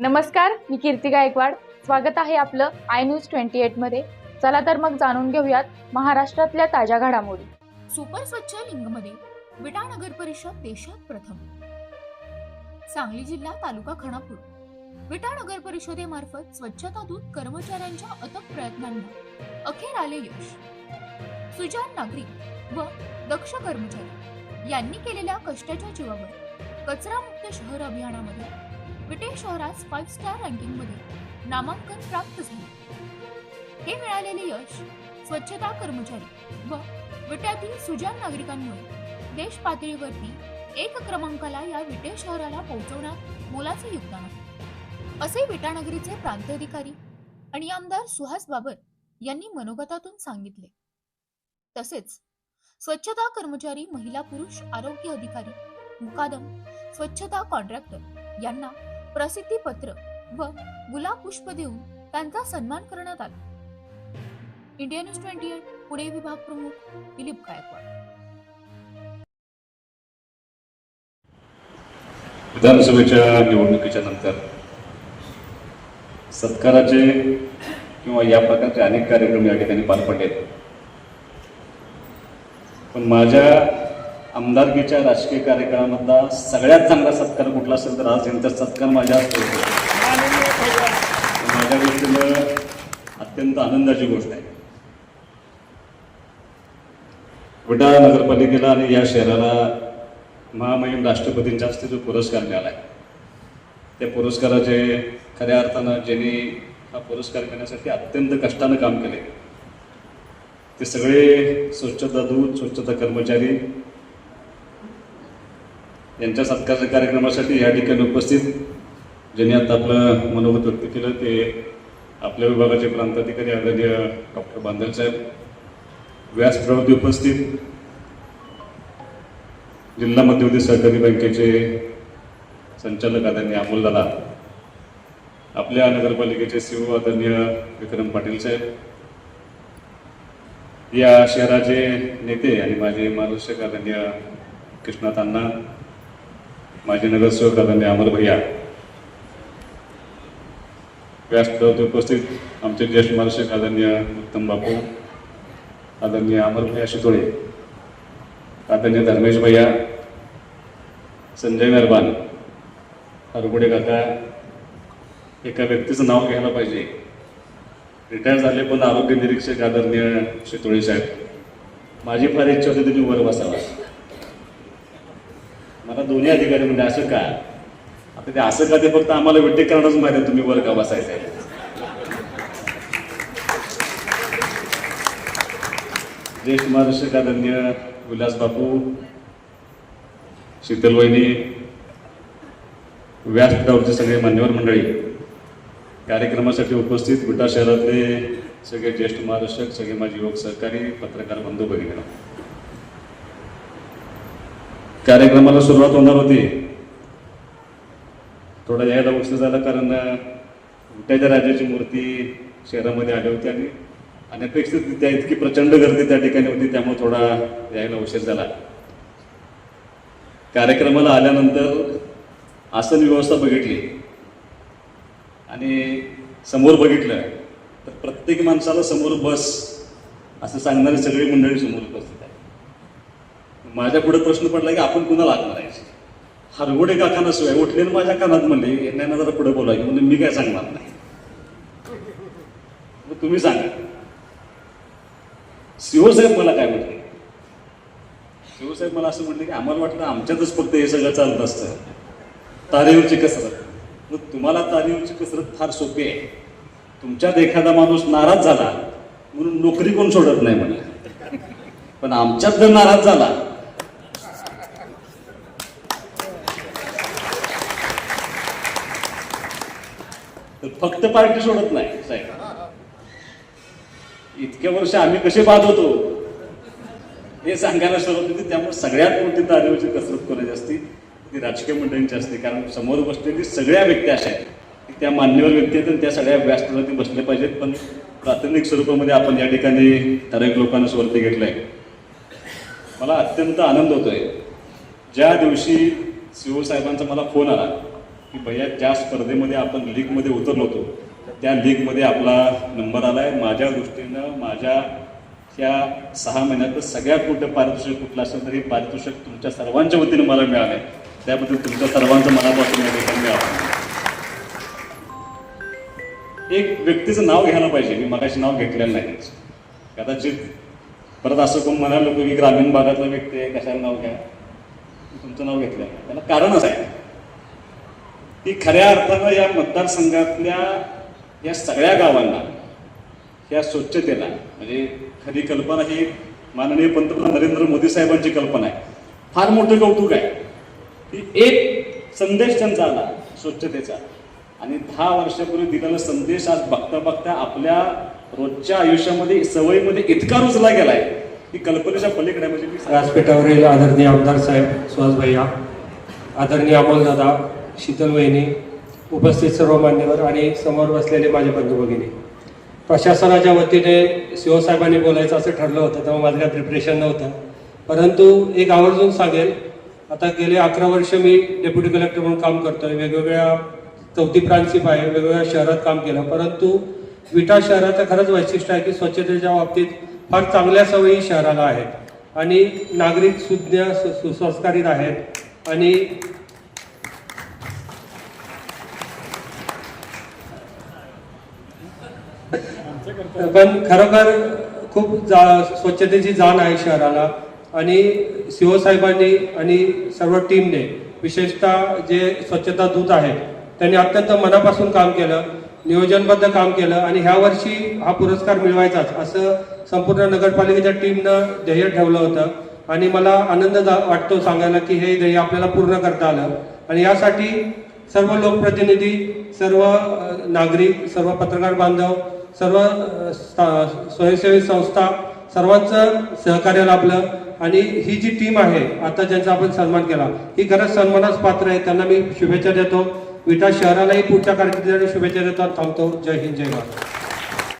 नमस्कार मी कीर्ती गायकवाड. स्वागत आहे आपलं आय न्यूज ट्वेंटी एटमध्ये चला तर मग जाणून घेऊयात महाराष्ट्रातल्या ताज्या घडामोडी. सुपर स्वच्छ लिंगमध्ये विटा नगर परिषद देशात प्रथम. सांगली जिल्हा तालुका खानापूर विटा नगर परिषदेमार्फत स्वच्छता दूत कर्मचाऱ्यांच्या अथक प्रयत्नांना अखेर आले यश. सुजान नागरिक व दक्ष कर्मचारी यांनी केलेल्या कष्टाच्या जीवावर कचरा मुक्त शहर अभियानामध्ये विटे शहरात फाईव्ह स्टार रँकिंगमध्ये नामांकन प्राप्त झाले. हे मिळालेले यश स्वच्छता कर्मचारी व विट्यातील सुजान नागरिकांमुळे देश पातळीवरती एक क्रमांकाला या विटे शहराला पोहोचवण्यात मोलाचे योगदान आहे. असे विटानगरीचे प्रांताधिकारी आणि आमदार सुहास बाबर यांनी मनोगतातून सांगितले. तसेच स्वच्छता कर्मचारी महिला पुरुष आरोग्य अधिकारी मुकादम स्वच्छता कॉन्ट्रॅक्टर यांना प्रसिद्धी पत्र व गुलाब पुष्प देऊन त्यांचा सन्मान करण्यात आला. India News twenty eight Pune विभाग प्रमुख दिलीप गायकवाड. विधानसभेच्या निवडणुकीच्या नंतर सत्काराचे किंवा या प्रकारचे अनेक कार्यक्रम या ठिकाणी पार पडले पण माझ्या आमदारकीच्या राजकीय कार्यक्रमामधला सगळ्यात चांगला सत्कार कुठला असेल तर आज यांचा सत्कार माझ्या माझ्या गोष्टीनं अत्यंत आनंदाची गोष्ट आहे. विटा नगरपालिकेला आणि या शहराला महामहिम राष्ट्रपतींच्या हस्ते जो पुरस्कार मिळाला आहे त्या पुरस्काराचे खऱ्या अर्थानं ज्यांनी हा पुरस्कार घेण्यासाठी अत्यंत कष्टानं काम केले ते सगळे स्वच्छता दूत स्वच्छता कर्मचारी यांच्या सत्कार कार्यक्रमासाठी या ठिकाणी उपस्थित ज्यांनी आता आपलं मनोगत व्यक्त केलं ते आपल्या विभागाचे प्रांताधिकारी आदरणीय डॉक्टर बांधल साहेब. व्यासपीठावरती उपस्थित जिल्हा मध्यवर्ती सहकारी बँकेचे संचालक आदरणीय अमोल दादा आपल्या नगरपालिकेचे सीओ आदरणीय विक्रम पाटील साहेब. या शहराचे नेते आणि माझे मार्गदर्शक आदरणीय कृष्णात माजी नगरसेवक आदरणीय अमर भैया व्यासपीठावरती उपस्थित आमचे ज्येष्ठ महाराष्ट्र आदरणीय उत्तम बापू आदरणीय अमर भैया शितोळे आदरणीय धर्मेश भैया संजय मेहरबान हरगुडे काका एका व्यक्तीचं नाव घ्यायला पाहिजे. रिटायर झाले पण आरोग्य निरीक्षक आदरणीय शितोळे साहेब. माझी फार इच्छा होती तुम्ही वर बसावा. मला दोन्ही अधिकारी म्हणजे असं का? आता ते असं का ते फक्त आम्हाला विट्टेकरणच माहिती आहे तुम्ही वर का बसायचं आहे? ज्येष्ठ मार्गदर्शक आदरणीय विलास बापू शीतल वहिनी व्यासपीठावरचे सगळे मान्यवर मंडळी कार्यक्रमासाठी उपस्थित विटा शहरातले सगळे ज्येष्ठ महादर्शक सगळे माझे युवक सहकारी पत्रकार बंधू भगिनी कार्यक्रमाला सुरुवात होणार होती. थोडा यायला उशीर झाला कारण विट्याच्या राजाची मूर्ती शहरामध्ये आली होती आणि अनपेक्षितरित्या इतकी प्रचंड गर्दी त्या ठिकाणी होती त्यामुळे थोडा यायला उशीर झाला. कार्यक्रमाला आल्यानंतर आसन व्यवस्था बघितली. आणि समोर बघितलं तर प्रत्येक माणसाला समोर बस असं सांगणारी सगळी मंडळी समोर उपस्थित आहे माझ्या पुढे प्रश्न पडला की आपण कुणाला हात मारायचे? हरगोडे काकांना शिवाय उठले माझ्या कानात म्हणले यांना जरा पुढे बोलायचे म्हणजे मी काय सांगणार नाही. मग तुम्ही सांगा. शिवसाहेब मला काय म्हटले? शिवसाहेब मला असं म्हटलं की आम्हाला वाटलं आमच्यातच फक्त हे सगळं चालत असतं. तारेवरची कसरत. मग तुम्हाला तारेवरची कसरत फार सोपी आहे. तुमच्यात एखादा माणूस नाराज झाला म्हणून नोकरी कोण सोडत नाही म्हणलं पण आमच्यात जर नाराज झाला फक्त पार्टी सोडत नाही साहेब. इतक्या वर्ष आम्ही कसे बाद होतो? हे सांगायला सुरुवात होती त्यामुळे सगळ्यात मोठी तारेवरची कसरत करायची असती ती राजकीय मंडळींची असते. कारण समोर बसलेली सगळ्या व्यक्ती अशा आहेत की त्या मान्यवर व्यक्ती आहेत त्या सगळ्या व्यासपीठावरती बसले पाहिजेत. पण प्राथमिक स्वरूपामध्ये आपण या ठिकाणी ठराविक लोकांना स्वरती घेतलंय. मला अत्यंत आनंद होतोय. ज्या दिवशी सीओ साहेबांचा मला फोन आला की भैया ज्या स्पर्धेमध्ये आपण लीगमध्ये उतरलो होतो त्या लीगमध्ये आपला नंबर आला आहे माझ्या दृष्टीनं माझ्या त्या सहा महिन्यात सगळ्यात मोठं पारितोषिक कुठलं असेल तरी पारितोषिक तुमच्या सर्वांच्या वतीनं मला मिळालं आहे त्याबद्दल तुमच्या सर्वांचं मनापासून मिळालं एक व्यक्तीचं नाव घ्यायला पाहिजे. मी मगाशी नाव घेतलेलं नाही. कदाचित परत असं कोण म्हणाल की ग्रामीण भागातला व्यक्ती आहे कशाला नाव घ्या? तुमचं नाव घेतलं त्याला कारणच आहे. की खऱ्या अर्थानं या मतदारसंघातल्या या सगळ्या गावांना या स्वच्छतेला म्हणजे खरी कल्पना ही माननीय पंतप्रधान नरेंद्र मोदी साहेबांची कल्पना आहे. फार मोठं कौतुक आहे की एक संदेश त्यांचा आला स्वच्छतेचा आणि दहा वर्षापूर्वी दिलेला संदेश आज बघता बघता आपल्या रोजच्या आयुष्यामध्ये सवयीमध्ये इतका रुजला गेलाय की कल्पनेच्या पलीकडे म्हणजे व्यासपीठावरील आदरणीय आमदार साहेब सुहास भैया आदरणीय अमोल दादा शीतल वहिनी उपस्थित सर्व मान्यवर आणि समोर बसलेले माझे बंधू भगिनी. प्रशासनाच्या वतीने शिवसाहेबांनी बोलायचं असं ठरलं होतं तेव्हा माझं काही प्रिपरेशन नव्हतं. परंतु एक आवर्जून सांगेल आता गेले अकरा वर्ष मी डेप्युटी कलेक्टर म्हणून काम करतोय. वेगवेगळ्या चौथी प्रांशिप आहे वेगवेगळ्या शहरात काम केलं. परंतु विटा शहराचं खरंच वैशिष्ट्य आहे की स्वच्छतेच्या बाबतीत फार चांगल्या सवयी शहराला आहेत. आणि नागरिक सुज्ञ सु- सुसंस्कारित आहेत. आणि पण खरोखर खूप जा स्वच्छतेची जाण आहे शहराला. आणि सीओ साहेबांनी आणि सर्व टीमने विशेषतः जे स्वच्छता दूत आहेत त्यांनी अत्यंत मनापासून काम केलं नियोजनबद्ध काम केलं आणि ह्या वर्षी हा पुरस्कार मिळवायचाच असं संपूर्ण नगरपालिकेच्या टीमनं ध्येय ठेवलं होतं. आणि मला आनंद जा- वाटतो सांगायला की हे ध्येय आपल्याला पूर्ण करता आलं. आणि यासाठी सर्व लोकप्रतिनिधी सर्व नागरिक सर्व पत्रकार बांधव सर्व स्वयंसेवी संस्था सर्वांचं सहकार्य लाभलं आणि ही जी टीम आहे आता ज्यांचा आपण सन्मान केला ही खरंच सन्मानास पात्र आहे. त्यांना मी शुभेच्छा देतो. विटा शहरालाही पुढच्या कारकिर्दीसाठी शुभेच्छा देतो थांबतो. जय हिंद जय भारत.